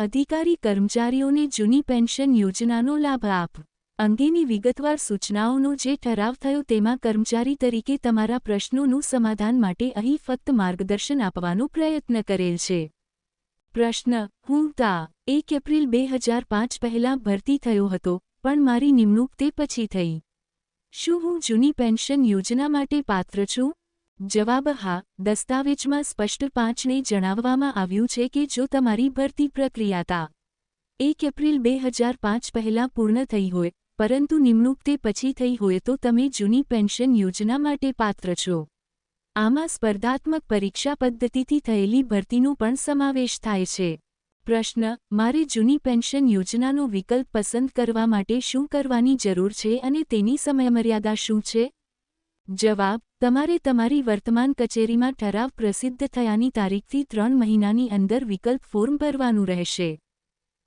અધિકારી કર્મચારીઓને જૂની પેન્શન યોજનાનો લાભ આપ. અંગેની વિગતવાર સૂચનાઓનો જે ઠરાવ થયો તેમાં કર્મચારી તરીકે તમારા પ્રશ્નોનું સમાધાન માટે અહીં ફક્ત માર્ગદર્શન આપવાનો પ્રયત્ન કરેલ છે. પ્રશ્ન, હું તા, એક એપ્રિલ બે હજાર પાંચ પહેલાં ભરતી થયો હતો, પણ મારી નિમણૂક તે પછી થઈ. શું હું જૂની પેન્શન યોજના માટે પાત્ર છું? જવાબ હા. દસ્તાવેજમાં સ્પષ્ટ પાંચને જણાવવામાં આવ્યું છે કે જો તમારી ભરતી પ્રક્રિયા તા એક એપ્રિલ બે હજાર પાંચ પહેલાં પૂર્ણ થઈ હોય, પરંતુ નિમણૂક તે પછી થઈ હોય તો તમે જૂની પેન્શન યોજના માટે પાત્ર છો. આમાં સ્પર્ધાત્મક પરીક્ષા પદ્ધતિથી થયેલી ભરતીનો પણ સમાવેશ થાય છે. પ્રશ્ન, મારે જૂની પેન્શન યોજનાનો વિકલ્પ પસંદ કરવા માટે શું કરવાની જરૂર છે અને તેની સમયમર્યાદા શું છે? જવાબ, તમારે તમારી વર્તમાન કચેરીમાં ઠરાવ પ્રસિદ્ધ થયાની તારીખથી ત્રણ મહિનાની અંદર વિકલ્પ ફોર્મ ભરવાનું રહેશે.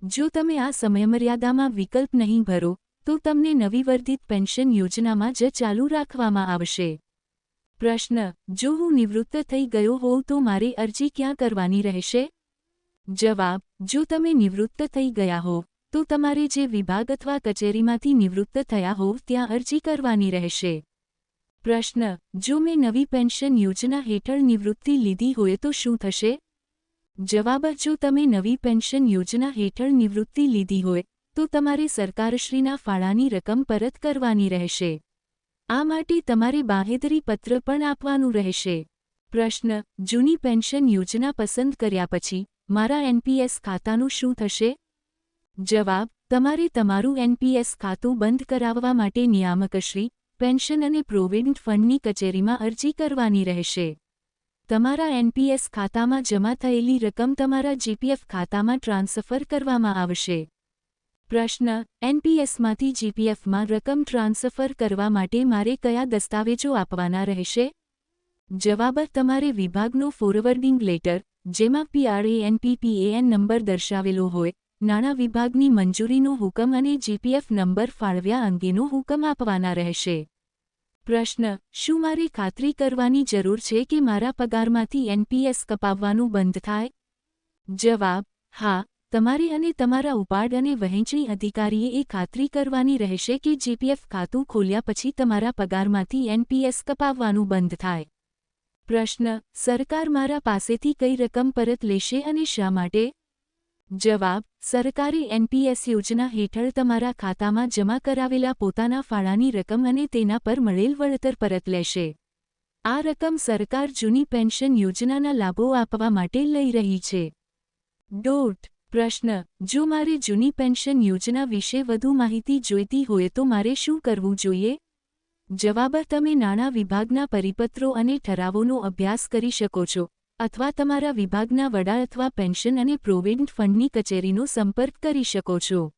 જો તમે આ સમયમર્યાદામાં વિકલ્પ નહીં ભરો, તો તમને નવી વર્ધિત પેન્શન યોજનામાં જ ચાલુ રાખવામાં આવશે. પ્રશ્ન, જો હું નિવૃત્ત થઈ ગયો હોઉં તો મારે અરજી ક્યાં કરવાની રહેશે? જવાબ, જો તમે નિવૃત્ત થઈ ગયા હોવ, તો તમારે જે વિભાગ અથવા કચેરીમાંથી નિવૃત્ત થયા હોવ ત્યાં અરજી કરવાની રહેશે. પ્રશ્ન, જો મેં નવી પેન્શન યોજના હેઠળ નિવૃત્તિ લીધી હોય તો શું થશે? જવાબ, જો તમે નવી પેન્શન યોજના હેઠળ નિવૃત્તિ લીધી હોય, તો તમારે સરકારશ્રીના ફાળાની રકમ પરત કરવાની રહેશે. આ માટે તમારે બાહેદરી પત્ર પણ આપવાનું રહેશે. પ્રશ્ન, જૂની પેન્શન યોજના પસંદ કર્યા પછી મારા એનપીએસ ખાતાનું શું થશે? જવાબ, તમારે તમારું એનપીએસ ખાતું બંધ કરાવવા માટે નિયામકશ્રી પેન્શન અને પ્રોવિડન્ટ ફંડની કચેરીમાં અરજી કરવાની રહેશે. તમારા એનપીએસ ખાતામાં જમા થયેલી રકમ તમારા જીપીએફ ખાતામાં ટ્રાન્સફર કરવામાં આવશે. પ્રશ્ન એનપીએસમાંથી જીપીએફમાં રકમ ટ્રાન્સફર કરવા માટે મારે કયા દસ્તાવેજો આપવાના રહેશે? જવાબ, તમારે વિભાગનો ફોરવર્ડિંગ લેટર જેમાં પીઆરએએનપીપીએએન નંબર દર્શાવેલો હોય, નાણાં વિભાગની મંજૂરીનો હુકમ અને જીપીએફ નંબર ફાળવ્યા અંગેનો હુકમ આપવાના રહેશે. પ્રશ્ન, શું મારે ખાતરી કરવાની જરૂર છે કે મારા પગારમાંથી એનપીએસ કપાવવાનું બંધ થાય? જવાબ, હા, તમારે અને તમારા ઉપાડ અને વહેંચણી અધિકારીએ એ ખાતરી કરવાની રહેશે કે જીપીએફ ખાતું ખોલ્યા પછી તમારા પગારમાંથી એનપીએસ કપાવવાનું બંધ થાય. પ્રશ્ન, સરકાર મારા પાસેથી કઈ રકમ પરત લેશે અને શા માટે? જવાબ, સરકારી એનપીએસ યોજના હેઠળ તમારા ખાતામાં જમા કરાવેલા પોતાના ફાળાની રકમ અને તેના પર મળેલ વળતર પરત લેશે. આ રકમ સરકાર જૂની પેન્શન યોજનાના લાભો આપવા માટે લઈ રહી છે. ડોટ પ્રશ્ન, જો મારે જૂની પેન્શન યોજના વિશે વધુ માહિતી જોઈતી હોય તો મારે શું કરવું જોઈએ? જવાબ, તમે નાણાં વિભાગના પરિપત્રો અને ઠરાવોનો અભ્યાસ કરી શકો છો. અથવા તમારા વિભાગના વડા અથવા પેન્શન અને પ્રોવિડન્ટ ફંડની કચેરીનો સંપર્ક કરી શકો છો.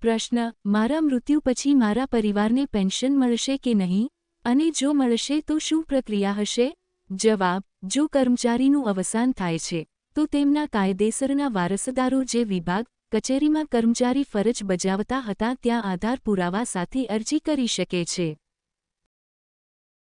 પ્રશ્ન, મારા મૃત્યુ પછી મારા પરિવારને પેન્શન મળશે કે નહીં? અને જો મળશે તો શું પ્રક્રિયા હશે? જવાબ, જો કર્મચારીનું અવસાન થાય છે, તો તેમના કાયદેસરના વારસદારો જે વિભાગ, કચેરીમાં કર્મચારી ફરજ બજાવતા હતા ત્યાં આધાર પુરાવા સાથે અરજી કરી શકે છે.